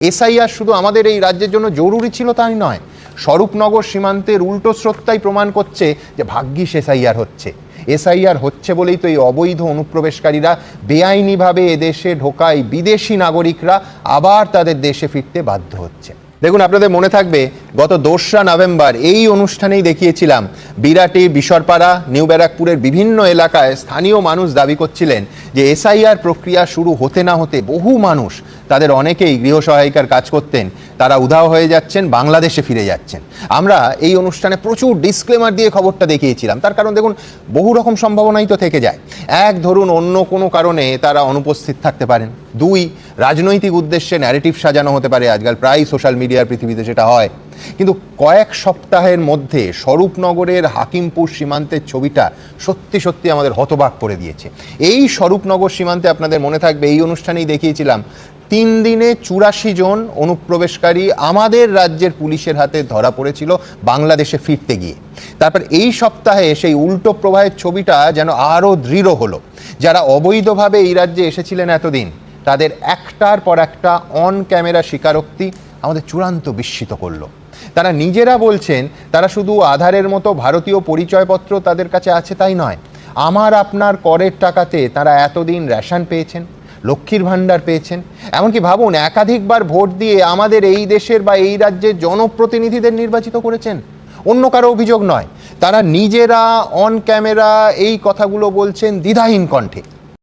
SIR শুধু আমাদের এই রাজ্যের জন্য জরুরি ছিল তাই নয়, স্বরূপনগর সীমান্তের উল্টো স্রোতটাই প্রমাণ করছে যে ভাগ্যিস এসআইআর হচ্ছে। এসআইআর হচ্ছে বলেই তো এই অবৈধ অনুপ্রবেশকারীরা বেআইনিভাবে এদেশে ঢোকায় বিদেশি নাগরিকরা আবার তাদের দেশে ফিরতে বাধ্য হচ্ছে। দেখুন, আপনাদের মনে থাকবে, গত দোসরা নভেম্বর এই অনুষ্ঠানেই দেখিয়েছিলাম, বিরাটি, বিশরপাড়া, নিউ ব্যারাকপুরের বিভিন্ন এলাকায় স্থানীয় মানুষ দাবি করছিলেন যে এসআইআর প্রক্রিয়া শুরু হতে না হতে বহু মানুষ, তাদের অনেকেই গৃহসহায়িকার কাজ করতেন, তারা উধাও হয়ে যাচ্ছেন, বাংলাদেশে ফিরে যাচ্ছেন। আমরা এই অনুষ্ঠানে প্রচুর ডিসক্লেমার দিয়ে খবরটা দেখিয়েছিলাম, তার কারণ দেখুন, বহু রকম সম্ভাবনাই তো থেকে যায়। এক ধরুন, অন্য কোনো কারণে তারা অনুপস্থিত থাকতে পারেন। দুই, রাজনৈতিক উদ্দেশ্যে ন্যারেটিভ সাজানো হতে পারে। আজকাল প্রায় সোশ্যাল মিডিয়ার পৃথিবীতে সেটা হয়। কিন্তু কয়েক সপ্তাহের মধ্যে স্বরূপনগরের হাকিমপুর সীমান্তের ছবিটা সত্যি সত্যি আমাদের হতবাক করে দিয়েছে। এই স্বরূপনগর সীমান্তে আপনাদের মনে থাকবে, এই অনুষ্ঠানেই দেখিয়েছিলাম, তিন দিনে চুরাশি জন অনুপ্রবেশকারী আমাদের রাজ্যের পুলিশের হাতে ধরা পড়েছিল বাংলাদেশে ফিরতে গিয়ে। তারপর এই সপ্তাহে সেই উল্টো প্রবাহের ছবিটা যেন আরও দৃঢ় হলো। যারা অবৈধভাবে এই রাজ্যে এসেছিলেন এতদিন তাদের একটার পর একটা অন ক্যামেরা স্বীকারোক্তি আমাদের চূড়ান্ত বিস্মিত করল। তারা নিজেরা বলছেন, তারা শুধু আধারের মতো ভারতীয় পরিচয়পত্র তাদের কাছে আছে তাই নয়। আমার আপনার করের টাকাতে তারা এতদিন রেশন পেয়েছেন, লক্ষ্মীর ভাণ্ডার পেয়েছেন। এমনকি ভাবুন, একাধিকবার ভোট দিয়ে আমাদের এই দেশের বা এই রাজ্যের জনপ্রতিনিধিদের নির্বাচিত করেছেন। অন্য কারও অভিযোগ নয়। তারা নিজেরা অন ক্যামেরা এই কথাগুলো বলছেন দ্বিধাহীন কণ্ঠে।